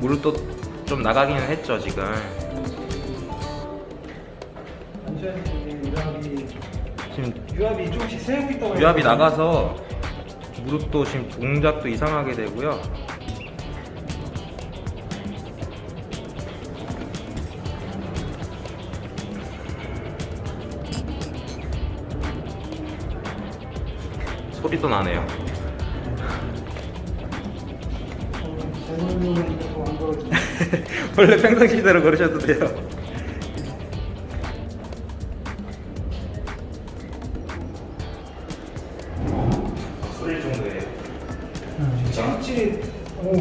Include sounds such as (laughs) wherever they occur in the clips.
무릎도 좀 나가기는 했죠 지금. 유압이 지금 유압이 조금씩 세고 있다고 유압이. 나가서 무릎도 지금 동작도 이상하게 되고요. 소리도 나네요. (laughs) 원래 평상시대로 걸으셔도 돼요. 소리 정도예요. 진짜? 찌릿 오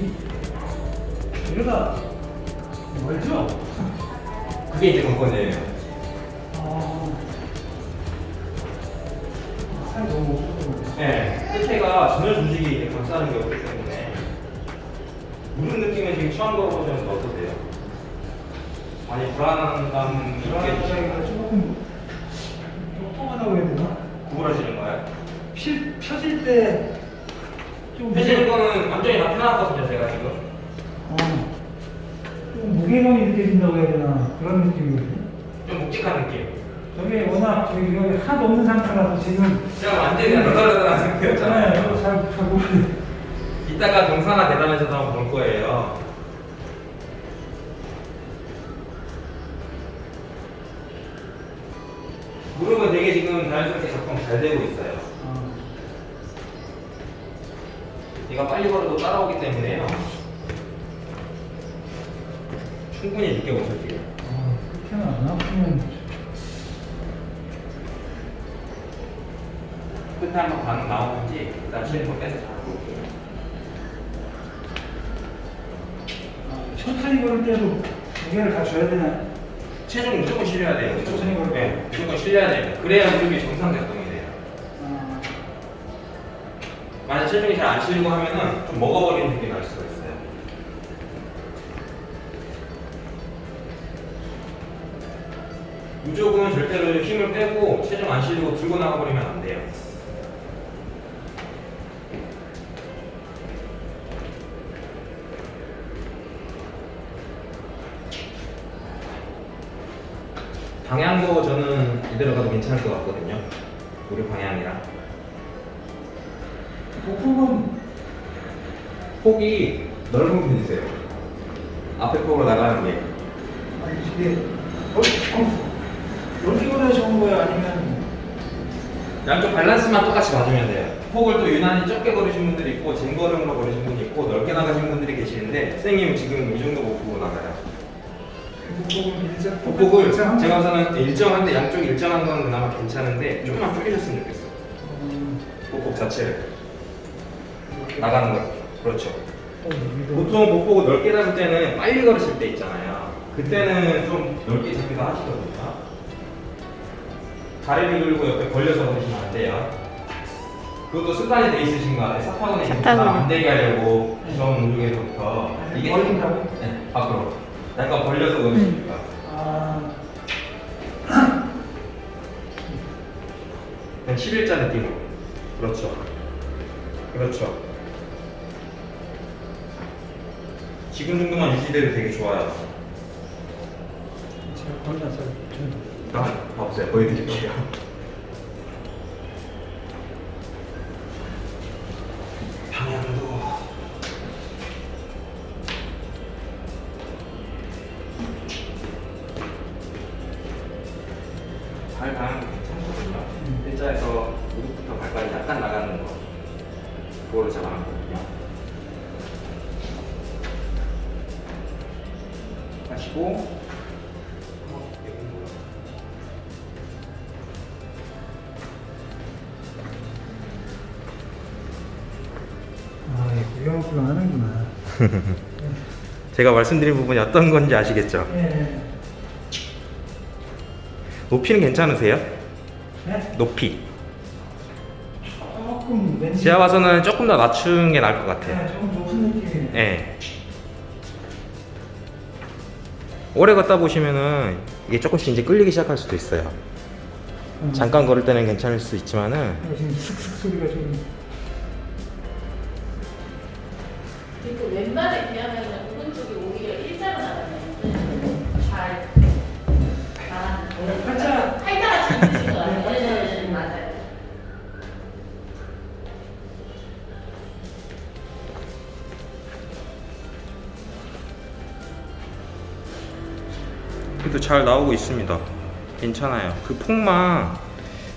이- 이러다 멀죠? 그게 이제 관건이에요. 아 살이 너무 없어서 네, 전혀 조직이 감싸는 게 없기 때문에 무릎 느낌을 지금 처음 걸어보셨는데 어떠세요? 많이 불안감 있게 불안하기가 조금 똥똥하다고 해야 되나? 구부러지는 거예요? 필, 펴질 때좀 펴지는 거는 완전히 다 펴놨거든요, 제가 지금. 어, 좀 무게감이 느껴진다고 해야 되나 그런 느낌이거든요. 좀 묵직한 느낌. 저게 워낙 저기 여기 하나도 없는 상태라서 지금 제가 완전히 안달달달한 네, 상태였잖아요. 저도 잘 못하고 이따가 동산화 계단에서도 한번 볼 거예요. 무릎은 되게 지금 자연스럽게 작동 잘 되고 있어요. 어, 얘가 빨리 걸어도 따라오기 때문에요. 충분히 느껴보실게요. 어, 그렇게는 안 아프면 끝에 한번 반응 나오는지 일단 실컷 빼서. 어, 천천히 걸을 때도 무게를 다 줘야 되나? 체중 무조건 실려야 돼요. 천천히 걸을 때. 네, 무조건 실려야 돼요. 그래야 무릎이 정상 작동이 돼요. 아, 만약 체중이 잘 안 실리고 하면은 좀 먹어버리는 느낌이 날 수가 있어요. 무조건 절대로 힘을 빼고 체중 안 실리고 들고 나가버리면 안 돼요. 방향도 저는 이대로 가도 괜찮을 것 같거든요. 우리 방향이랑. 보품은 폭이 넓은 편이세요. 앞에 폭으로 나가는 게. 아니 이게 어, 어, 여기보다 좋은 거야 아니면 양쪽 밸런스만 똑같이 맞으면 돼요. 폭을 또 유난히 적게 걸으신 분들이 있고 쟁걸음으로 걸으신 분이 있고 넓게 나가신 분들이 계시는데 선생님 지금 이 정도 목폭으로 나가요. 보품은 일자 폭을 제가 우선은 일정한데 양쪽 일정한 건 그나마 괜찮은데 조금만 줄이셨으면 좋겠어. 음, 목폭 자체를 나가는 거. 그렇죠. 어, 보통 목폭을 넓게 잡을 때는 빨리 걸으실 때 있잖아요. 그때는 좀 넓게 잡기도 하시거든요. 다리를 들고 옆에 걸려서 걸으시면 안 돼요. 그것도 습관이 돼 있으신 거 같아요. 사타구니 사타구니. 안 되게 하려고 처음 운동에서부터 이게 걸린다고? 네, 밖으로. 약간 벌려서 걸으시니까. 아 그냥 11자 느낌으로. 그렇죠. 그렇죠. 지금 정도만 유지돼도 되게 좋아요. 제가 걸려서 좀 일단 봐보세요. 보여드릴게요. 그거를 잡아놨 거든요. 하시고 아, 예, 하는구나. (laughs) 제가 말씀드린 부분이 어떤 건지 아시겠죠? 예. 높이는 괜찮으세요? 네? 높이. 조금 왠지 제가 봐서는 조금 더 낮추는 게 나을 것 같아요. 네, 좀 높은 느낌이에요. 예. 오래 걷다 보시면은 이게 조금씩 이제 끌리기 시작할 수도 있어요. 음. 잠깐 걸을 때는 괜찮을 수 있지만은 아, 지금 슥슥 소리가 좀 잘 나오고 있습니다. 괜찮아요. 그 폭만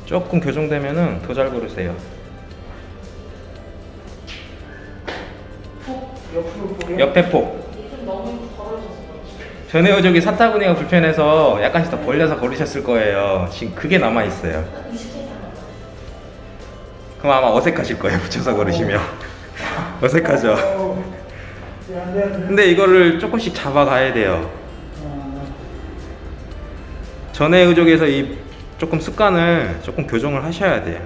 조금 교정되면은 더 잘 고르세요. 폭 옆으로 보게. 옆에 폭. 좀 너무 벌어져서 그렇지. 전에 저기 사타구니가 불편해서 약간씩 더 벌려서 걸으셨을 거예요. 지금 그게 남아 있어요. 그럼 아마 어색하실 거예요. (laughs) 붙여서 걸으시면 (laughs) 어색하죠. 어, 네, 안 돼, 안 돼. 근데 이거를 조금씩 잡아가야 돼요. 아, 전에 의족에서 이 조금 습관을 조금 교정을 하셔야 돼요.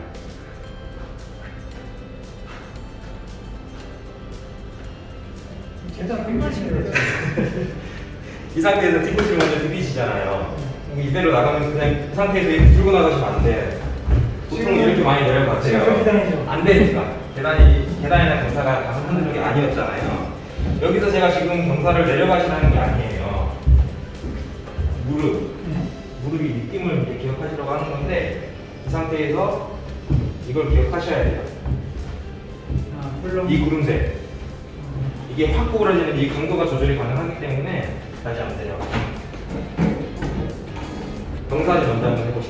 (laughs) 이 상태에서 뒤꿈치를 먼저 들이시잖아요. 그럼 이대로 나가면 그냥 이 상태에서 이렇게 들고 나가시면 안 돼. 보통 이렇게 많이 내려가세요. 그? 안 되니까. 계단이, 계단이나 경사가 하는 쪽이 아니었잖아요. 여기서 제가 지금 경사를 내려가시라는 게 아니에요. 무릎. 하는 건데, 이 상태에서 이걸 기억하셔야 돼요. 아. 이 구름새. 이게 확 구부러지는 이 강도가 조절이 가능하기 때문에 다시 한번 내려. 경사지 먼저 한번.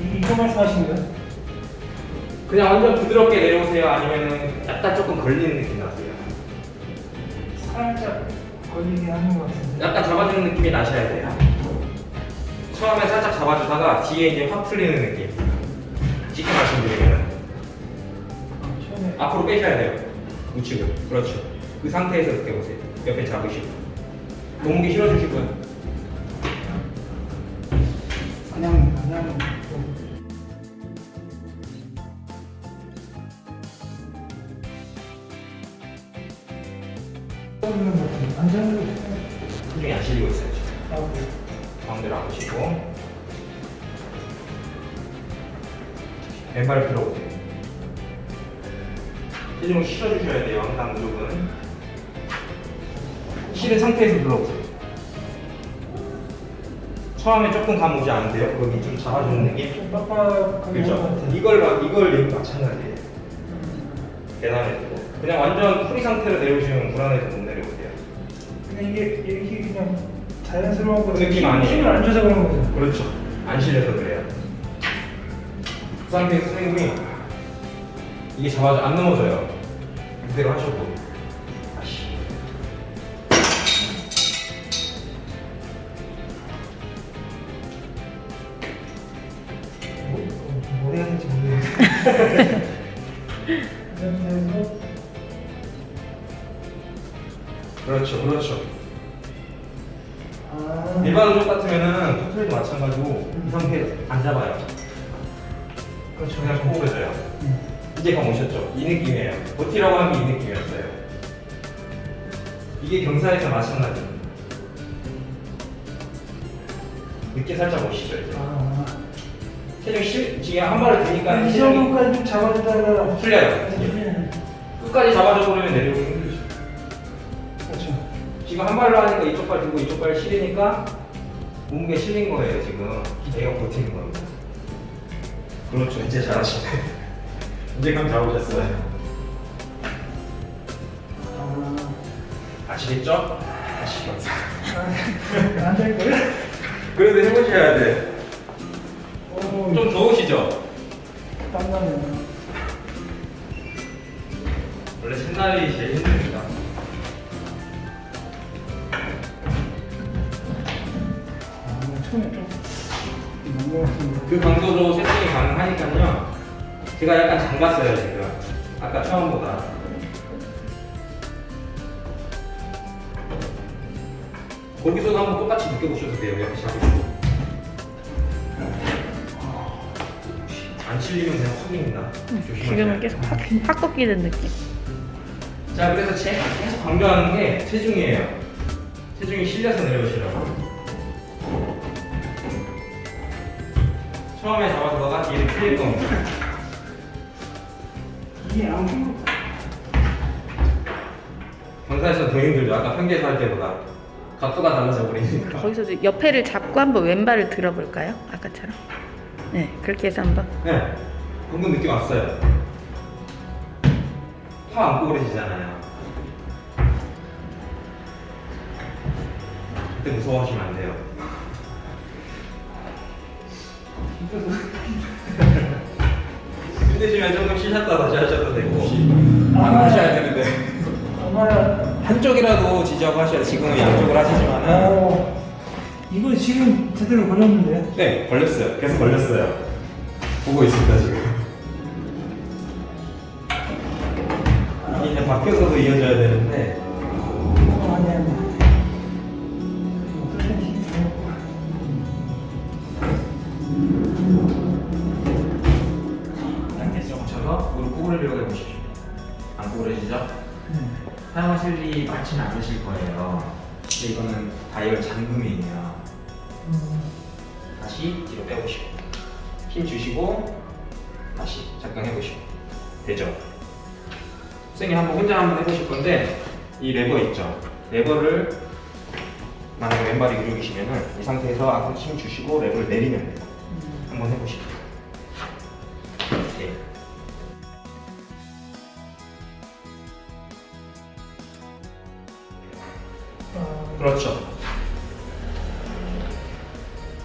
이- 이거 말씀하시는 거예요? 그냥 완전 부드럽게 내려오세요. 아니면은 약간 조금 걸리는 느낌. 살짝 걸리게 하는 것 같은데. 약간 잡아주는 느낌이 나셔야 돼요. 처음에 살짝 잡아주다가 뒤에 이제 확 풀리는 느낌. 쉽게 말씀드리면 아, 처음에 앞으로 빼셔야 돼요. 우측을. 그렇죠. 그 상태에서 이렇게 보세요. 옆에 잡으시고. 몸무게 실어주시고요. 왼발을 들어보세요. 체중을 실어주셔야 돼요. 항상 무릎은 실은 상태에서 눌러보세요. 처음에 조금 감 오지 않으세요? 거기 좀 잡아주는 느낌? 좀 하는 것 그렇죠. 같아요. 이걸 막- 이걸 마찬가지예요. 계단에서도 그냥 완전 프리 상태로 내려오시면 불안해서 못 내려오세요. 근데 이게 이렇게 그냥 자연스러운 거 느낌 아니에요? 힘을 안 줘서 그런 거죠. 그렇죠. 안 실려서 그래요. 그 상태에서 스윙이 이게 잡아져 안 넘어져요. 그대로 하셔도 다시. 뭐, 뭘 해야 될지 모르겠어요. 그렇죠, 그렇죠. 아, 일반 의족 같으면은 토트리도 마찬가지고 이 상태 안 잡아요. 그렇죠. 그냥. 음. 이제 감 오셨죠? 이 느낌이에요. 버티라고 하는 게 이 느낌이었어요. 이게 경사에서 마찬가지. 늦게 살짝 오시죠 이제. 아, 체중 실 지금 한 발을 드니까 이 체중이 정도까지 좀 잡아주다가 풀려요. 네. 끝까지 잡아줘 버리면 내려오기 힘들죠. 그렇죠. 지금 한 발로 하니까 이쪽 발 들고 이쪽 발 실리니까 몸무게 실린 거예요 지금. 얘가 버티는 겁니다. 그렇죠. 이제 잘하시네. 이제 감 잡으셨어요. 아, 아시겠죠? 감사. 아, 안될 거예요? 그래도 해보셔야 돼. 오, 좀 더우시죠? 땀나네요. 원래 첫날이 제일 힘듭니다. 아, 처음에 좀 그 강도로 세팅이 가능하니까요. 제가 약간 잠갔어요 지금. 아까 처음보다. 거기서도 한번 똑같이 느껴보셔도 돼요. 옆에 잡으시고. 안 실리면 그냥 확 입니다. 조심하세요. 지금은 계속 확, 확 꺾이는 느낌. 자, 그래서 제가 계속 강조하는 게 체중이에요. 체중이 실려서 내려오시라고. 처음에 잡아주다가 뒤를 풀릴 겁니다. 이게 안 경사에서 더 힘들죠. 아까 평계에서 할 때보다. 각도가 달라져 버리니까. 거기서도 옆에를 잡고 한번 왼발을 들어볼까요? 아까처럼. 네, 그렇게 해서 한번. 네. 방금 느낌 왔어요. 파 안 구부러지잖아요. 그때 무서워하시면 안 돼요. 힘드시면 조금 쉬셨다 다시 하셔도 되고 안 하셔야 되는데. 한쪽이라도 지적하셔야 지금은 양쪽을 하시지만은 어. 이거 지금 제대로 걸렸는데. 네 걸렸어요 계속 걸렸어요 보고 있습니다 지금 이게 이제 바뀌어서도 이어져야 되는데 하실 일이 많지는 않으실 거예요. 근데 이거는 다이얼 잠금이에요. 음. 다시 뒤로 빼보시고. 힘 주시고 다시 작동해 보시고. 되죠? 선생님 한번 혼자 한번 해보실 건데 이 레버 있죠? 레버를 만약에 왼발이 이륙이시면은 이 상태에서 힘 주시고 레버를 내리면 돼요. 한번 해보시죠 그렇죠.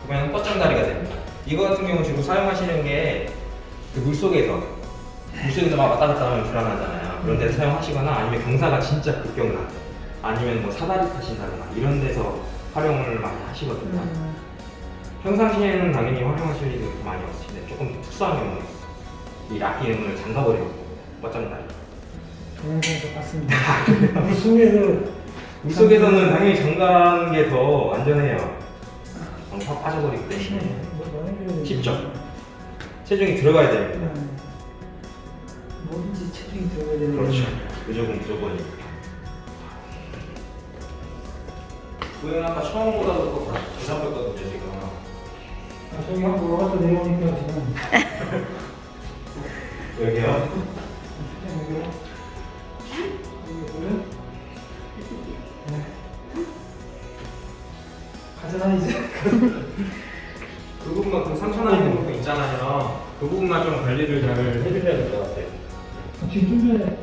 그러면 뻗정다리가 됩니다. 이거 같은 경우 지금 사용하시는 게 그 물속에서 물속에서 막 왔다 갔다 하면 불안하잖아요. 그런 데서 사용하시거나 아니면 경사가 진짜 급격나 아니면 뭐 사다리 타신다거나 이런 데서 활용을 많이 하시거든요. 음. 평상시에는 당연히 활용하실 일이 그렇게 많이 없으신데 조금 특수한 경우는 이락 기능을 잠가버리고 뻗정다리. 동영상에서 봤습니다. 물속에서 물속에서는 당연히 잠가는 게 더 안전해요. 어, 팍 빠져버리기 때문에. 뭐, 뭐 해줘야 되지? 쉽죠? 체중이 들어가야 됩니다. 음. 뭐든지 체중이 들어가야 되는 그렇죠. 무조건 무조건이니까. 구형 아까 처음보다도 더 부담했거든요 지금. 아, 저기 한번 올라갔다 내려오니까 지금. (laughs) 여기요. 가져가 이제. (laughs) 그 부분만큼 상처나는 부분 있잖아요. 그 부분만 좀 관리를 잘 해주셔야 될 것 같아요. 지금 좀 전에